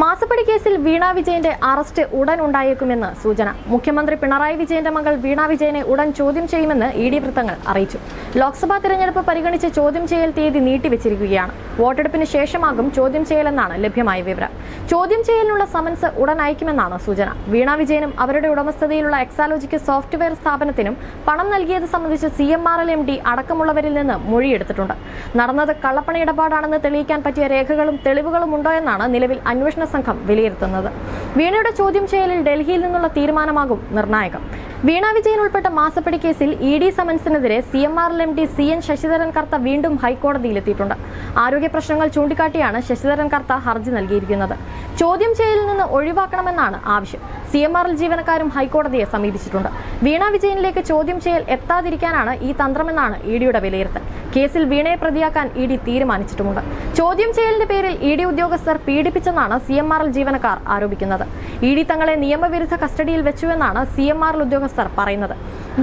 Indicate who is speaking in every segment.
Speaker 1: മാസപ്പടി കേസിൽ വീണ വിജയന്റെ അറസ്റ്റ് ഉടൻ ഉണ്ടായേക്കുമെന്ന് സൂചന. മുഖ്യമന്ത്രി പിണറായി വിജയന്റെ മകൾ വീണ വിജയനെ ഉടൻ ചോദ്യം ചെയ്യുമെന്ന് ഇ ഡി വൃത്തങ്ങൾ അറിയിച്ചു. ലോക്സഭാ തെരഞ്ഞെടുപ്പ് പരിഗണിച്ച് ചോദ്യം ചെയ്യൽ തീയതി നീട്ടിവെച്ചിരിക്കുകയാണ്. വോട്ടെടുപ്പിന് ശേഷമാകും ചോദ്യം ചെയ്യലെന്നാണ് ലഭ്യമായ വിവരം. ചോദ്യം ചെയ്യലിനുള്ള സമൻസ് ഉടൻ അയക്കുമെന്നാണ് സൂചന. വീണ വിജയനും അവരുടെ ഉടമസ്ഥതയിലുള്ള എക്സാലോജിക്ക് സോഫ്റ്റ്വെയർ സ്ഥാപനത്തിനും പണം നൽകിയത് സംബന്ധിച്ച് C M R L M D അടക്കമുള്ളവരിൽ നിന്ന് മൊഴിയെടുത്തിട്ടുണ്ട്. നടന്നത് കള്ളപ്പണ ഇടപാടാണെന്ന് തെളിയിക്കാൻ പറ്റിയ രേഖകളും തെളിവുകളും ഉണ്ടോ എന്നാണ് നിലവിൽ അന്വേഷണ സംഘം വിലയിരുത്തുന്നത്. വീണയുടെ ചോദ്യം ചെയ്യലിൽ ഡൽഹിയിൽ നിന്നുള്ള തീരുമാനമാകും നിർണായകം. വീണ വിജയൻ ഉൾപ്പെട്ട മാസപ്പടി കേസിൽ E D സമൻസിനെതിരെ C M R L M D C N Sasidharan Kartha വീണ്ടും ഹൈക്കോടതിയിലെത്തിയിട്ടുണ്ട് ആരോഗ്യ പ്രശ്നങ്ങൾ ചൂണ്ടിക്കാട്ടിയാണ് ശശിധരൻ കർത്ത ഹർജി നൽകിയിരിക്കുന്നത്. ചോദ്യം ചെയ്യലിൽ നിന്ന് ഒഴിവാക്കണമെന്നാണ് ആവശ്യം. സി എം ആർ എൽ ജീവനക്കാരും ഹൈക്കോടതിയെ സമീപിച്ചിട്ടുണ്ട്. വീണ വിജയനിലേക്ക് ചോദ്യം ചെയ്യൽ എത്താതിരിക്കാനാണ് ഈ തന്ത്രമെന്നാണ് ഇ ഡിയുടെ വിലയിരുത്തൽ. കേസിൽ വീണയെ പ്രതിയാക്കാൻ ഇ ഡി തീരുമാനിച്ചിട്ടുമുണ്ട്. ചോദ്യം ചെയ്യലിന്റെ പേരിൽ ഇ ഡി ഉദ്യോഗസ്ഥർ പീഡിപ്പിച്ചെന്നാണ് സി എം ആർ എൽ ജീവനക്കാർ ആരോപിക്കുന്നത്. ഇ ഡി തങ്ങളെ നിയമവിരുദ്ധ കസ്റ്റഡിയിൽ വെച്ചുവെന്നാണ് സി എം ആർ എൽ ഉദ്യോഗസ്ഥർ പറയുന്നത്.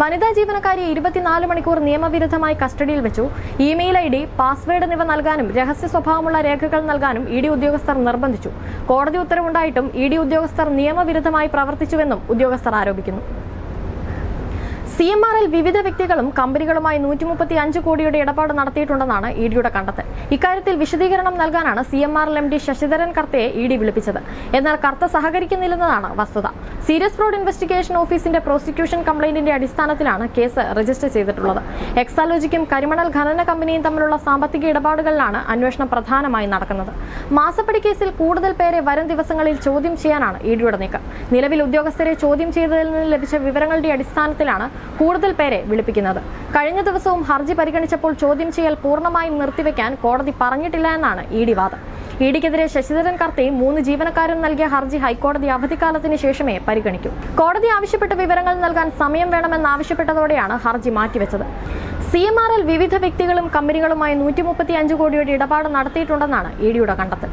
Speaker 1: വനിതാ ജീവനക്കാരിയെ ഇരുപത്തിനാല് മണിക്കൂർ നിയമവിരുദ്ധമായി കസ്റ്റഡിയിൽ വെച്ചു. ഇമെയിൽ ഐ ഡി പാസ്വേഡ് എന്നിവ നൽകാനും രഹസ്യ സ്വഭാവമുള്ള രേഖകൾ നൽകാനും ഇ ഡി ഉദ്യോഗസ്ഥർ നിർബന്ധിച്ചു. കോടതി ഉത്തരവുണ്ടായിട്ടും ഇ ഡി ഉദ്യോഗസ്ഥർ നിയമവിരുദ്ധമായി പ്രവർത്തിച്ചുവെന്നും ഉദ്യോഗസ്ഥർ ആരോപിക്കുന്നു. സി എം ആർ എൽ വിവിധ വ്യക്തികളും കമ്പനികളുമായി നൂറ്റി മുപ്പത്തി അഞ്ച് കോടിയുടെ ഇടപാട് നടത്തിയിട്ടുണ്ടെന്നാണ് ഇ ഡിയുടെ കണ്ടെത്തൽ. ഇക്കാര്യത്തിൽ വിശദീകരണം നൽകാനാണ് C M R L M D Sasidharan കർത്തയെ E D വിളിപ്പിച്ചത്. എന്നാൽ കർത്ത സഹകരിക്കുന്നില്ലെന്നതാണ് വസ്തുത. സീരിയസ് ഫ്രോഡ് ഇൻവെസ്റ്റിഗേഷൻ ഓഫീസിന്റെ പ്രോസിക്യൂഷൻ കംപ്ലയിന്റിന്റെ അടിസ്ഥാനത്തിലാണ് കേസ് രജിസ്റ്റർ ചെയ്തിട്ടുള്ളത്. എക്സാലോജിക്കും കരിമണൽ ഖനന കമ്പനിയും തമ്മിലുള്ള സാമ്പത്തിക ഇടപാടുകളിലാണ് അന്വേഷണം പ്രധാനമായി നടക്കുന്നത്. മാസപ്പടി കേസിൽ കൂടുതൽ പേരെ വരും ദിവസങ്ങളിൽ ചോദ്യം ചെയ്യാനാണ് ഇ ഡിയുടെ നീക്കം. നിലവിൽ ഉദ്യോഗസ്ഥരെ ചോദ്യം ചെയ്തതിൽ നിന്ന് ലഭിച്ച വിവരങ്ങളുടെ അടിസ്ഥാനത്തിലാണ് കൂടുതൽ പേരെ വിളിപ്പിക്കുന്നത്. കഴിഞ്ഞ ദിവസവും ഹർജി പരിഗണിച്ചപ്പോൾ ചോദ്യം ചെയ്യൽ പൂർണമായും നിർത്തിവെക്കാൻ കോടതി പറഞ്ഞിട്ടില്ല എന്നാണ് ഇ ഡി വാദം. ഇ ഡിക്കെതിരെ ശശിധരൻ കർത്തി മൂന്ന് ജീവനക്കാരും നൽകിയ ഹർജി ഹൈക്കോടതി അവധിക്കാലത്തിന് ശേഷമേ പരിഗണിക്കൂ. കോടതി ആവശ്യപ്പെട്ട വിവരങ്ങൾ നൽകാൻ സമയം വേണമെന്നാവശ്യപ്പെട്ടതോടെയാണ് ഹർജി മാറ്റിവെച്ചത്. സി എം ആർ എൽ വിവിധ വ്യക്തികളും കമ്പനികളുമായി നൂറ്റി മുപ്പത്തി അഞ്ച് കോടിയുടെ ഇടപാട് നടത്തിയിട്ടുണ്ടെന്നാണ് ഇ ഡിയുടെ കണ്ടെത്തൽ.